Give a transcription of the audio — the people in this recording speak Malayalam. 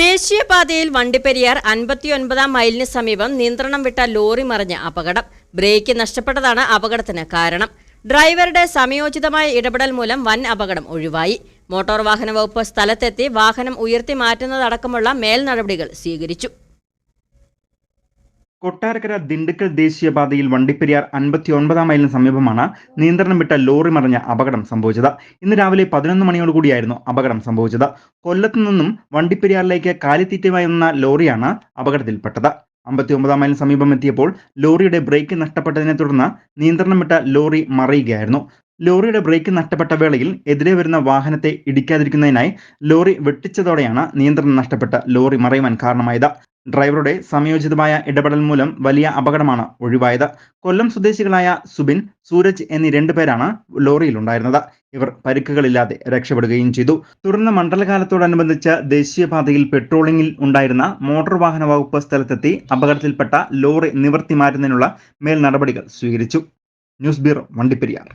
ദേശീയപാതയിൽ വണ്ടിപ്പെരിയാർ അൻപത്തിയൊൻപതാം മൈലിന് സമീപം നിയന്ത്രണം വിട്ട ലോറി മറിഞ്ഞ അപകടം. ബ്രേക്ക് നഷ്ടപ്പെട്ടതാണ് അപകടത്തിന് കാരണം. ഡ്രൈവറുടെ സമയോചിതമായ ഇടപെടൽ മൂലം വൻ അപകടം ഒഴിവായി. മോട്ടോർ വാഹന വകുപ്പ് സ്ഥലത്തെത്തി വാഹനം ഉയർത്തി മാറ്റുന്നതടക്കമുള്ള മേൽനടപടികൾ സ്വീകരിച്ചു. കൊട്ടാരക്കര ദിണ്ടുക്കൽ ദേശീയപാതയിൽ വണ്ടിപ്പെരിയാർ അൻപത്തി ഒൻപതാം മൈലിന് സമീപമാണ് നിയന്ത്രണം വിട്ട ലോറി മറിഞ്ഞ അപകടം സംഭവിച്ചത്. ഇന്ന് രാവിലെ പതിനൊന്ന് മണിയോടുകൂടിയായിരുന്നു അപകടം സംഭവിച്ചത്. കൊല്ലത്തു നിന്നും വണ്ടിപ്പെരിയാറിലേക്ക് കാലിത്തീറ്റമായി വന്ന ലോറിയാണ് അപകടത്തിൽപ്പെട്ടത്. അമ്പത്തി ഒമ്പതാം മൈലിന് സമീപം എത്തിയപ്പോൾ ലോറിയുടെ ബ്രേക്ക് നഷ്ടപ്പെട്ടതിനെ തുടർന്ന് നിയന്ത്രണം വിട്ട ലോറി മറിയുകയായിരുന്നു. ലോറിയുടെ ബ്രേക്ക് നഷ്ടപ്പെട്ട വേളയിൽ എതിരെ വരുന്ന വാഹനത്തെ ഇടിക്കാതിരിക്കുന്നതിനായി ലോറി വെട്ടിച്ചതോടെയാണ് നിയന്ത്രണം നഷ്ടപ്പെട്ട ലോറി മറയുവാൻ കാരണമായത്. ഡ്രൈവറുടെ സമയോചിതമായ ഇടപെടൽ മൂലം വലിയ അപകടമാണ് ഒഴിവായത്. കൊല്ലം സ്വദേശികളായ സുബിൻ സൂരജ് എന്നീ രണ്ടുപേരാണ് ലോറിയിലുണ്ടായിരുന്നത്. ഇവർ പരിക്കുകളില്ലാതെ രക്ഷപ്പെടുകയും ചെയ്തു. തുടർന്ന് മണ്ഡലകാലത്തോടനുബന്ധിച്ച് ദേശീയപാതയിൽ പെട്രോളിംഗിൽ ഉണ്ടായിരുന്ന മോട്ടോർ വാഹന വകുപ്പ് സ്ഥലത്തെത്തി അപകടത്തിൽപ്പെട്ട ലോറി നിവർത്തി മാറ്റുന്നതിനുള്ള മേൽ നടപടികൾ സ്വീകരിച്ചു. News bureau Vandiperiyar